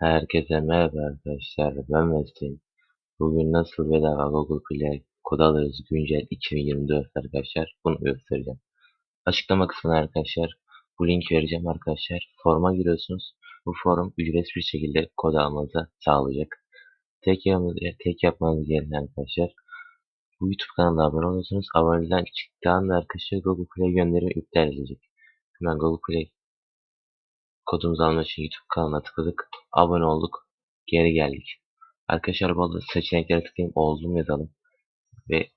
Herkese merhaba arkadaşlar, ben Mesut'um. Bugün nasıl bedava Google Play kod alırız güncel 2024 arkadaşlar, bunu göstereceğim. Açıklama kısmına arkadaşlar, bu link vereceğim arkadaşlar. Forma giriyorsunuz, bu form ücretsiz bir şekilde kod almanıza sağlayacak. Tek, yapmanız, tek yapmanız gereken arkadaşlar, bu YouTube kanalına abone olursunuz. Aboneden çıktığı arkadaşlar Google Play gönderimi iptal edilecek. Hemen Google Play kodumuzu almak için YouTube kanalına tıkladık. Abone olduk. Geri geldik. Arkadaşlar bu arada seçeneklere tıklayayım. Oldum yazalım. Ve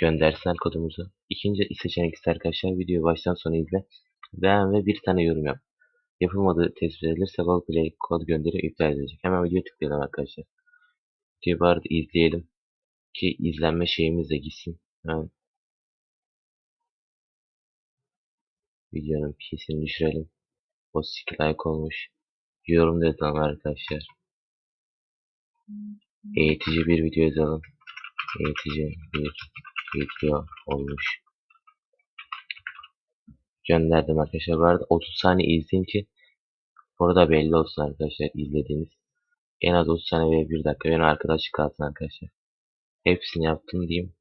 göndersinler kodumuzu. İkinci seçenek ise arkadaşlar videoyu baştan sona izle. Beğen ve bir tane yorum yap. Yapılmadığı tespit edilirse Google Play kod gönderi iptal edilecek. Hemen videoya tıklayalım arkadaşlar. Videoyu arada izleyelim. Ki izlenme şeyimiz de gitsin. Hemen videonun PC'sini düşürelim. O skill like olmuş. Yorum da yazalım arkadaşlar. Eğitici bir video yazalım. Eğitici bir video olmuş. Gönderdim arkadaşlar. Bu arada 30 saniye izleyin ki burada belli olsun arkadaşlar izlediğiniz. En az 30 saniye ve 1 dakika benim arkadaşlık kalsın arkadaşlar. Hepsini yaptım diyeyim.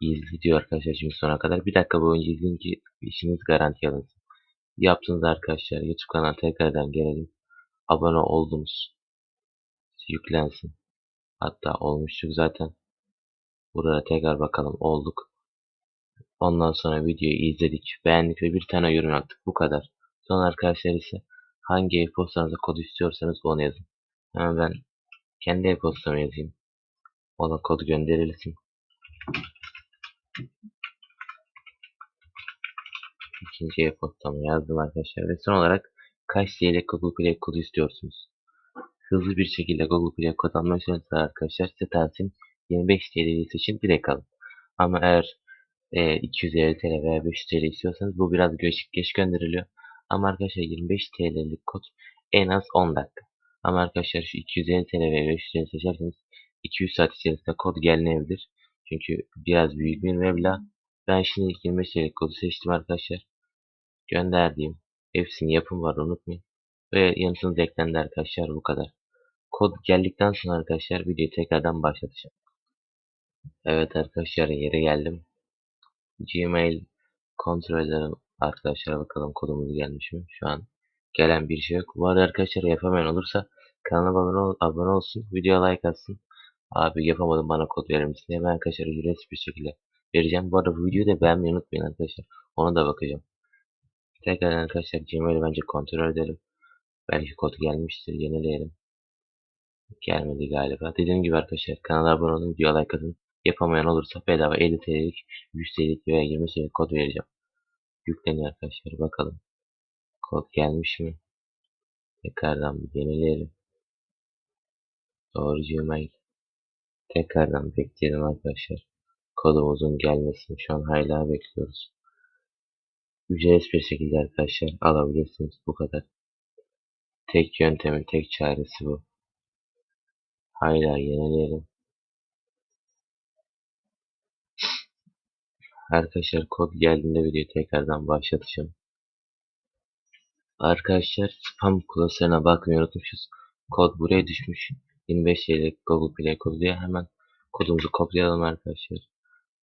İzli diyor arkadaşlar şimdi sona kadar. Bir dakika boyunca izleyin ki işiniz garanti alınsın. Yaptınız arkadaşlar. YouTube kanalına tekrardan gelelim. Abone oldunuz. Yüklensin. Hatta olmuştuk zaten. Burada tekrar bakalım olduk. Ondan sonra videoyu izledik, beğendik ve bir tane yorum yaptık. Bu kadar. Son arkadaşlar ise hangi e-postanıza kod istiyorsanız onu yazın. Hemen ben kendi e-postamı yazayım. Ona kod gönderilsin. İkinci e-postamı yazdım arkadaşlar. Ve son olarak kaç TL Google Play kodu istiyorsunuz? Hızlı bir şekilde Google Play kod almak istiyorsanız arkadaşlar tavsiyem 25 TL'yi seçin direkt alın. Ama eğer e, 250 TL veya 500 TL istiyorsanız bu biraz geç, geç gönderiliyor. Ama arkadaşlar 25 TL'lik kod en az 10 dakika. Ama arkadaşlar şu 250 TL veya 500 TL seçerseniz 200 saat içerisinde kod gelmeyebilir. Çünkü biraz büyük bir meblağ. Ben şimdi 25 TL'lik kodu seçtim arkadaşlar. Gönderdiğim hepsini yapım var unutmayın. Ve yanıtınız eklendi arkadaşlar bu kadar. Kod geldikten sonra arkadaşlar videoyu tekrardan başlatacağım. Evet arkadaşlar yere geldim. Gmail kontrol edelim arkadaşlar bakalım kodumuz gelmiş mi? Şu an gelen bir şey yok. Bu arada arkadaşlar yapamayan olursa kanala abone, ol, abone olsun. Videoya like atsın. Abi yapamadım bana kod verir misin? Hemen arkadaşlar ücretsiz bir şekilde vereceğim. Bu arada bu videoyu da beğenmeyi unutmayın arkadaşlar. Ona da bakacağım. Tekrar arkadaşlar Gmail'i bence kontrol edelim. Belki kod gelmiştir. Yenileyelim. Gelmedi galiba. Dediğim gibi arkadaşlar kanala abone olun. Videoya like atın. Yapamayan olursa bedava 50 TL'lik, 100 TL'lik veya 20 TL'lik kod vereceğim. Yükleniyor arkadaşlar. Bakalım. Kod gelmiş mi? Tekrardan bir yenileyelim. Doğru Gmail. Tekrardan bekleyelim arkadaşlar. Kodumuzun gelmesini şu an hala bekliyoruz. Ücretsiz bir şekilde arkadaşlar alabilirsiniz. Bu kadar. Tek yöntemin tek çaresi bu. Hala yenileyelim. Arkadaşlar kod geldiğinde videoyu tekrardan başlatacağım. Arkadaşlar spam klasörüne bakmayı unutmuşuz. Kod buraya düşmüş. 25 TL Google Play kodu diye hemen kodumuzu kopyalayalım arkadaşlar.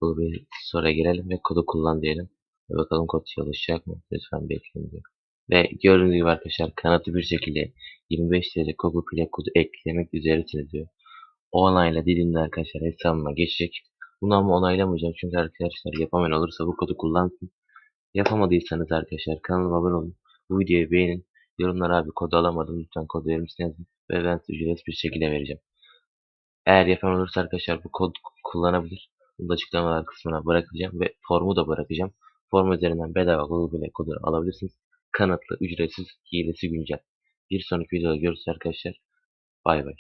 Bu bir sonra girelim ve kodu kullan diyelim. Bakalım kod çalışacak mı? Lütfen bekleyin diyor. Ve gördüğünüz gibi arkadaşlar kanatlı bir şekilde 25 TL Google Play kodu eklemek üzeresiniz diyor. Onayla dediğimde arkadaşlar hesabıma geçecek. Bunu ama onaylamayacağım çünkü arkadaşlar yapamayan olursa bu kodu kullansın. Yapamadıysanız arkadaşlar kanalıma abone olun. Bu videoyu beğenin. Yorumlara abi kodu alamadım lütfen kodu verir misin. Ve ben size ücretsiz bir şekilde vereceğim. Eğer yapamayan olursa arkadaşlar bu kod kullanabilir. Bunu da açıklamalar kısmına bırakacağım ve formu da bırakacağım. Form üzerinden bedava Google Play kodu alabilirsiniz. Kanıtlı, ücretsiz, hilesi güncel. Bir sonraki videoda görüşürüz arkadaşlar. Bay bay.